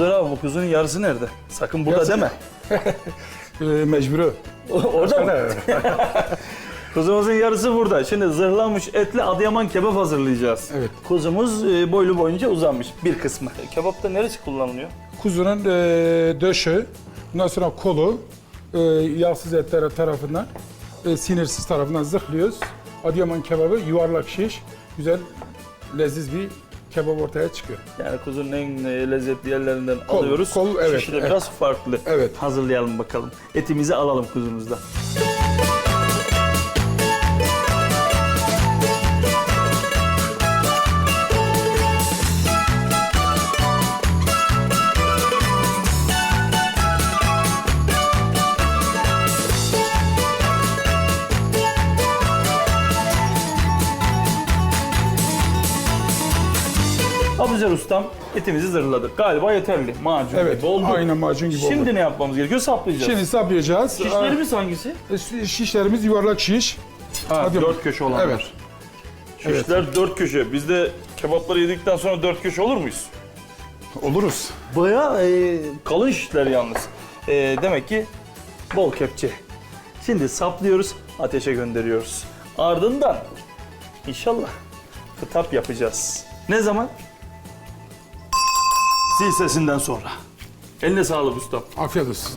Özer abi bu kuzunun yarısı nerede? Sakın burada Yarısı- deme. Ee, mecburu. Orada mı? Kuzumuzun yarısı burada. Şimdi zırhlanmış etli Adıyaman kebap hazırlayacağız. Evet. Kuzumuz e, boylu boyunca uzanmış bir kısmı. Kebapta neresi kullanılıyor? Kuzunun e, döşü, ondan sonra kolu, e, yağsız etler tarafından, e, sinirsiz tarafından zırhlıyoruz. Adıyaman kebabı yuvarlak şiş, güzel, leziz bir kebap ortaya çıkıyor. Yani kuzunun en e, lezzetli yerlerinden Kol, alıyoruz. kol, evet, Şişi de evet. biraz farklı. Evet. Hazırlayalım bakalım. Etimizi alalım kuzumuzdan. Abuzer ustam etimizi zırhladık. Galiba yeterli. Macun Evet, gibi oldu. aynen macun gibi Şimdi oldu. ne yapmamız gerekiyor? Saplayacağız. Şimdi saplayacağız. Şişlerimiz hangisi? E, Şişlerimiz yuvarlak şiş. Ha, Adıyaman. dört köşe olanlar. Evet. Şişler dört köşe. Biz de kebapları yedikten sonra dört köşe olur muyuz? Oluruz. Bayağı e, kalın şişler yalnız. E, demek ki bol kepçe. Şimdi saplıyoruz, ateşe gönderiyoruz. Ardından inşallah fıtap yapacağız. Ne zaman? Sesinden sonra. Eline sağlık ustam. Afiyet olsun.